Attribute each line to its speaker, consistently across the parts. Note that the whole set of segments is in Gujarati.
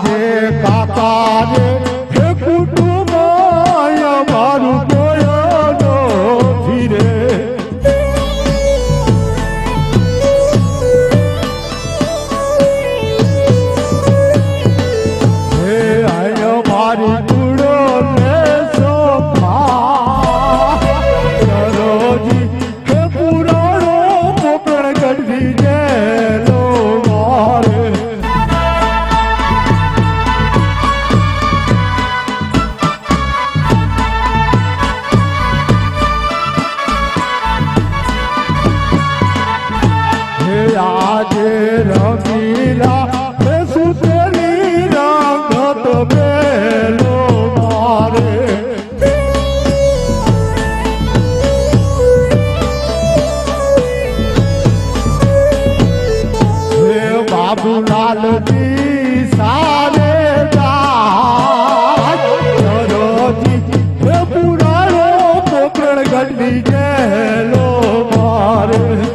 Speaker 1: આજે કાકા બાબુલાલ જી સારે દાસ સરોજી હે પુરાણો પોકળ ગઢી જેલો મારે.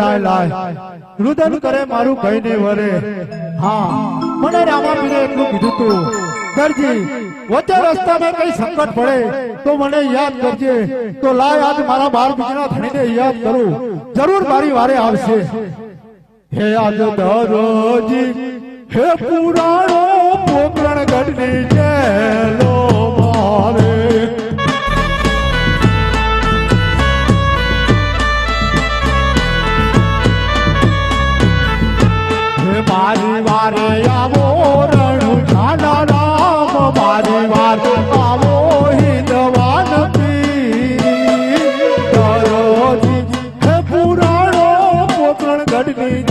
Speaker 1: લાય લાય, રુદન કરે મારું કઈ નહીં વરે. હા, મને રામા એટલું કીધું તું. કરજી. વચ્ચે રસ્તામાં કઈ સંકટ પડે, તો મને યાદ કરજે. તો લાય આજ મારા બાર બીજના ધણીને યાદ કરું. જરૂર મારી વારે આવશે. હે આજ દરોજી હે પુરાણો, પોકરણ ગઢની જેલો મારે.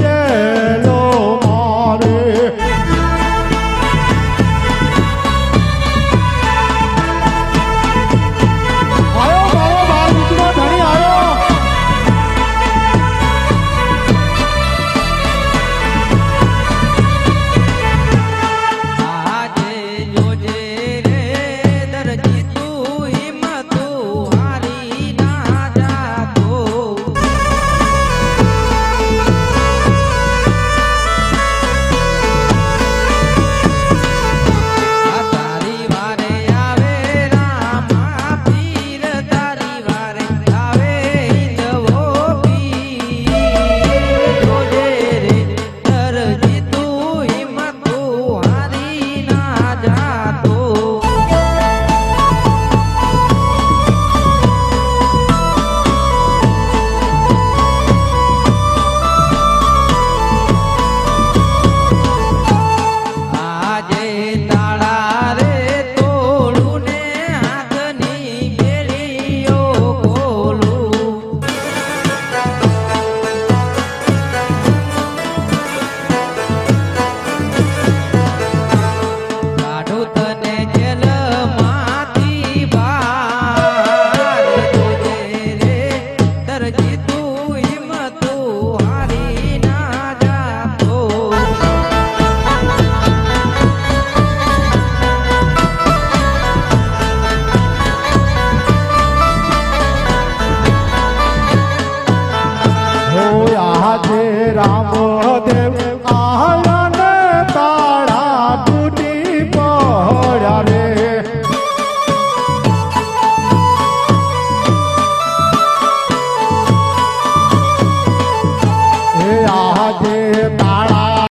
Speaker 1: জয়